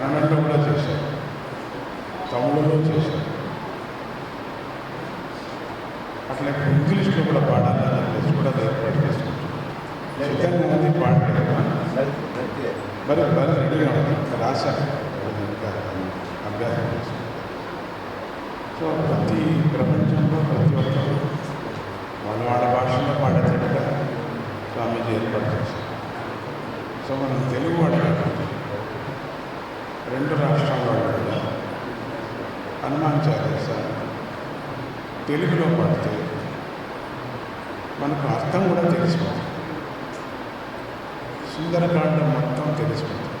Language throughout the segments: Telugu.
కన్నడంలో కూడా చేశారు తమిళలో చేశారు. అట్లా ఇంగ్లీష్లో కూడా పాడాలని చెప్పేసి కూడా అది ఏర్పాటు చేసుకుంటున్నాం చైతన్య అనేది పాడలేదు మరి మరి రెడీగా ఇంకా అభ్యాసం సో ప్రతి ప్రపంచంలో ప్రతి ఒక్కరు వాళ్ళ వాళ్ళ భాషలో పాడేటట్టుగా స్వామీజీ ఏర్పాటు చేశారు. సో మనం తెలుగు కాబట్టి రెండు రాష్ట్రాల కూడా హనుమాన్ చాలీస తెలుగులో పాడితే మనకు అర్థం కూడా తెలిసిపోతుంది. సుందరకాండం మొత్తం తెలిసిపోతుంది.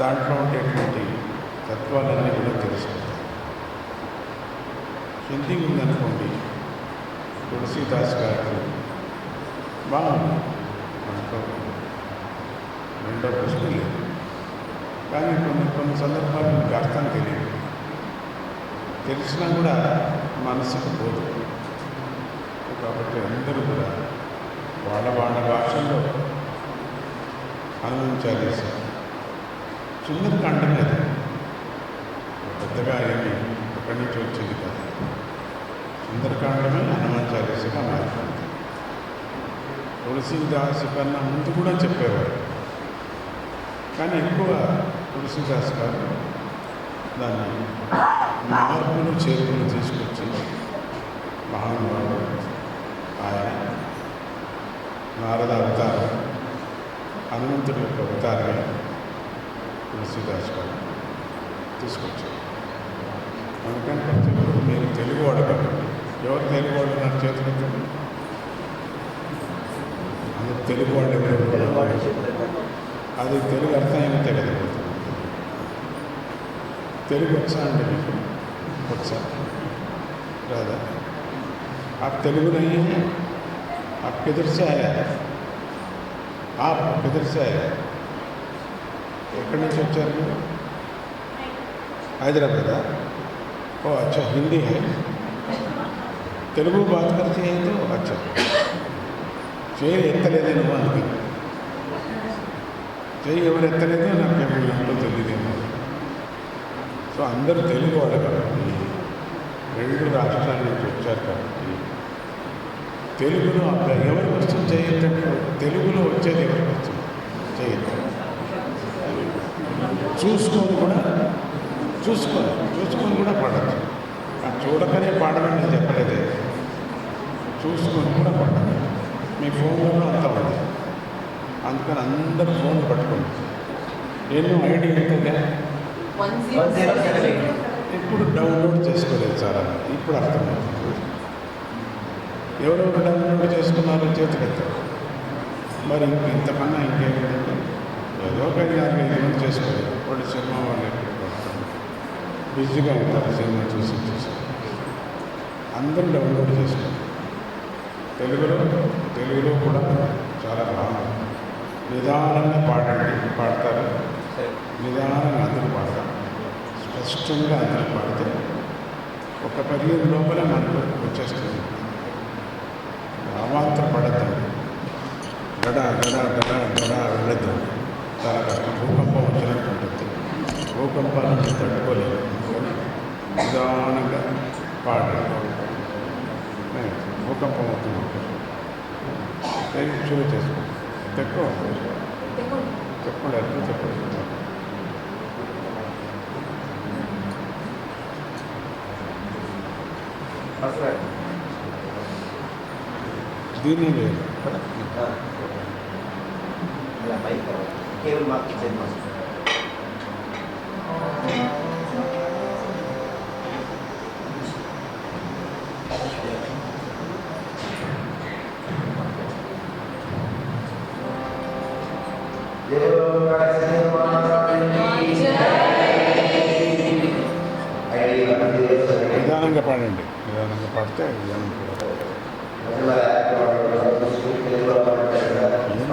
దాంట్లో ఉండేటువంటి తత్వాలన్నీ కూడా తెలిసిపోతాయి. హిందీ ఉందనుకోండి తులసీదాస్ గారు బాగుంది. మనకు రెండో ప్రశ్న లేదు. కానీ కొన్ని కొన్ని సందర్భాలు మీకు అర్థం తెలియదు. తెలిసినా కూడా మనసుకు పోదు కాబట్టి అందరూ కూడా వాళ్ళ వాళ్ళ భాషల్లో అనుభవించాలి సుందరకాండమే లేదు. పెద్దగా ఏమి ఎక్కడి నుంచి వచ్చింది కాదు. సుందరకాండమే హనుమాన్ చాలీసగా మారిపోయింది. తులసీదాసు కన్నా ముందు కూడా చెప్పేవారు. కానీ ఎక్కువ తులసీదాస్ గారు దాన్ని మార్పులు చేరుకుని తీసుకొచ్చి మహానుభావుడు ఆయన నారద అవతారం హనుమంతుడి యొక్క అవతారమే తులసీదాస్ గారు తీసుకొచ్చారు అందుకని ప్రతి ఒక్కరు మీరు తెలుగు అడగండి ఎవరు తెలుగు వాళ్ళు నాకు చేతులు అందరు తెలుగు వాళ్ళు అది తెలుగు అర్థం ఏమో తెలియదు తెలుగు వచ్చా అంటే మీకు వచ్చా రాదా आप तेलुगु नहीं है आप किधर से आए हैं आप किधर से आए हैं ఎక్కడి నుంచి వచ్చారు మీరు హైదరాబాదా ఓ అచ్చా హిందీ है తెలుగు బాత్ करते हैं तो अच्छा చేయి ఎత్తలేదే నువ్వు అందుకే చెయ్యి ఎవరు ఎత్తలేదో నాకేమో ఏంటో తెలియదేమో సో అందరూ తెలుగు వాళ్ళు కాబట్టి రెండు రాష్ట్రాల నుంచి వచ్చారు కాబట్టి తెలుగులో అక్కడ ఎవరికి వస్తుంది చేయొద్దంటే తెలుగులో వచ్చేది ఎవరికి వస్తుంది చేయొద్దు. చూసుకొని కూడా చూసుకొని చూసుకొని కూడా పడచ్చు అది చూడకనే పాడమని నేను చూసుకొని కూడా పడదు మీ ఫోన్లో అంతా ఉంది అందుకని అందరూ ఫోన్ పట్టుకోండి. ఎన్నో ఐడియా ఉంటుందా? ఇప్పుడు డౌన్లోడ్ చేసుకోలేదు చాలా ఇప్పుడు అర్థమవుతుంది. ఎవరెవరు డౌన్లోడ్ చేసుకున్నారో చేతికెత్తారు మరి ఇంక ఇంతకన్నా ఇంకేమిటంటే ఏదో ఒక నాలుగు ఐదు మంది చేసుకోలేదు. వాళ్ళు సినిమా వాళ్ళు బిజీగా ఉంటారు సినిమా చూసి చూసి. అందరూ డౌన్లోడ్ చేసుకోండి తెలుగులో తెలుగులో కూడా చాలా బాగుంది. నిదానంగా పాడండి. పాడతారు? నిదానంగా అందరూ పాడతారు? స్పష్టంగా అందరూ పాడితే ఒక పర్యాయం లోపల మనకు వచ్చేస్తుంది. అవాంతర పడద్దండి గడ గడ గడ గడ వెళ్ళద్దండి చాలా కష్టం భూకంపం వచ్చినట్టు ఉంటుంది భూకంపాలను తట్టుకోలేదు నిదానంగా పాడండి ఏ, భూకంపం అవుతుంది. షురూ చేసుకోండి ఎక్కువ చెప్పండి అర్థం చెప్పండి దీన్ని లేదు కదా నిదానంగా పాడండి. నిదానంగా పాడితే నిదానంగా